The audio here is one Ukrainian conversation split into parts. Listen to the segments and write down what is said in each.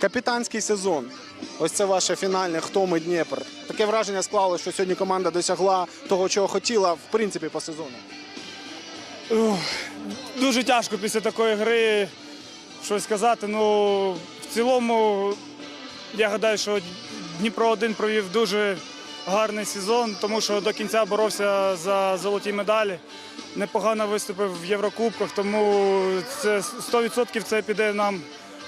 Капітанський сезон. Ось це ваше фінальне хто ми Дніпр. Таке враження склалося, що сьогодні команда досягла того, чого хотіла, в принципі, по сезону. Дуже тяжко після такої гри щось сказати. Ну, в цілому, я гадаю, що Дніпро 1 провів дуже гарний сезон, тому що до кінця боровся за золоті медалі. Непогано виступив в Єврокубках, тому це 100% це піде нам,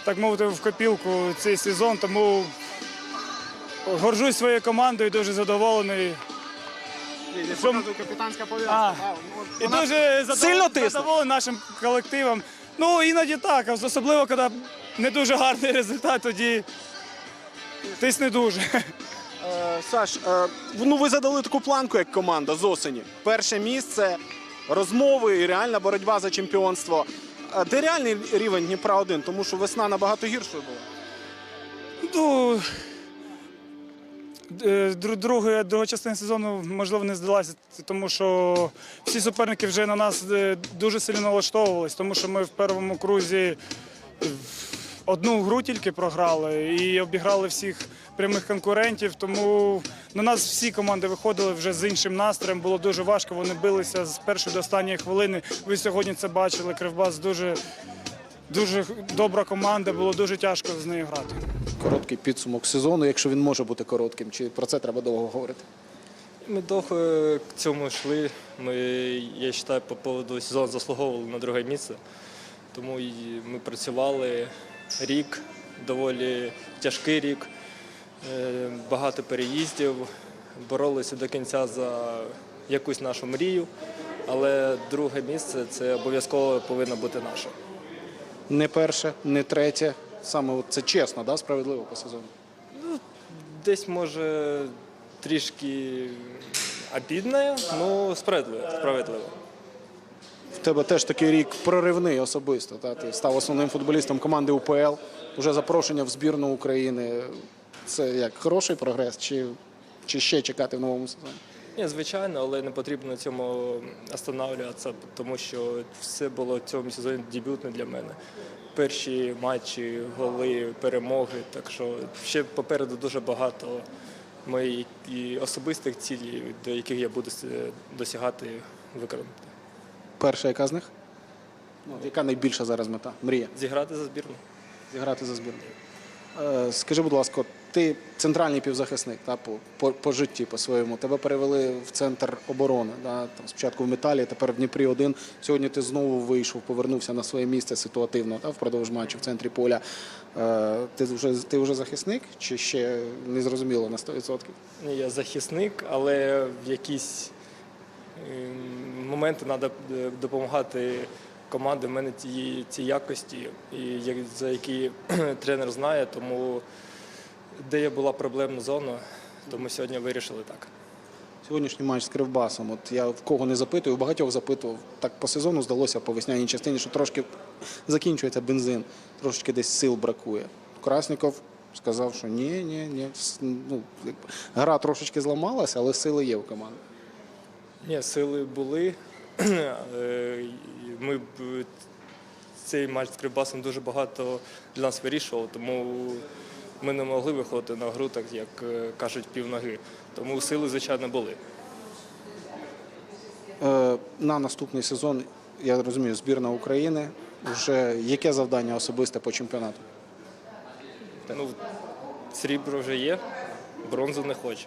так мовити, в копілку цей сезон. Тому горжусь своєю командою, дуже задоволений. Що- капітанська пов'язка. І дуже задов... Задоволений нашим колективом. Ну, іноді так, а особливо, коли не дуже гарний результат, тоді тисне дуже. Е, Саш, е, ну ви задали таку планку як команда з осені. Перше місце, розмови і реальна боротьба за чемпіонство. Е, Де реальний рівень Дніпра 1 Тому що весна набагато гіршою була. Ну, Друга, друга частина сезону, можливо, не здалася, тому що всі суперники вже на нас е, дуже сильно налаштовувались, тому що ми в першому крузі е, одну гру тільки програли і обіграли всіх прямих конкурентів. Тому на нас всі команди виходили вже з іншим настроєм. Було дуже важко. Вони билися з першої до останньої хвилини. Ви сьогодні це бачили. Кривбас дуже, дуже добра команда, було дуже тяжко з нею грати. Короткий підсумок сезону, якщо він може бути коротким, чи про це треба довго говорити? Ми довго к цьому йшли. Ми, я вважаю, по поводу сезону заслуговували на друге місце. Тому і ми працювали рік, доволі тяжкий рік, е, багато переїздів, боролися до кінця за якусь нашу мрію. Але друге місце це обов'язково повинно бути наше. Не перше, не третє. Саме це чесно, да, справедливо по сезону. Десь може трішки обідне, але справедливо. справедливо. Тебе теж такий рік проривний особисто. Та? Ти став основним футболістом команди УПЛ, вже запрошення в збірну України. Це як хороший прогрес, чи, чи ще чекати в новому сезоні? Ні, звичайно, але не потрібно цьому останавливатися, тому що все було в цьому сезоні дебютне для мене. Перші матчі, голи, перемоги. Так що ще попереду дуже багато моїх і особистих цілей, до яких я буду досягати виконати. Перша яка з них? Ну, яка найбільша зараз мета? Мрія Зіграти за збірну. зіграти за збірну. Е, скажи, будь ласка, ти центральний півзахисник та, по, по, по житті по своєму. Тебе перевели в центр оборони. Да? Там, спочатку в металі, тепер в Дніпрі 1 Сьогодні ти знову вийшов, повернувся на своє місце ситуативно та, впродовж матчу в центрі поля. Е, ти, вже, ти вже захисник чи ще не зрозуміло на 100%? Ні, Я захисник, але в якісь ем, моменти треба допомагати команді. В мене ті, ці якості, і за які тренер знає, тому де я була проблемна зона, то ми сьогодні вирішили так. Сьогоднішній матч з Кривбасом. От я в кого не запитую, багатьох запитував. Так по сезону здалося по весняній частині, що трошки закінчується бензин, трошечки десь сил бракує. Красніков сказав, що ні, ні, ні. Ну, гра трошечки зламалася, але сили є в команді. Ні, сили були. Е, Ми цей матч з Кривбасом дуже багато для нас вирішував, тому ми не могли виходити на гру, так як е, кажуть, півноги. Тому сили, звичайно, були. Е, на наступний сезон, я розумію, збірна України. Вже яке завдання особисте по чемпіонату? Ну, срібло вже є, бронзу не хоче.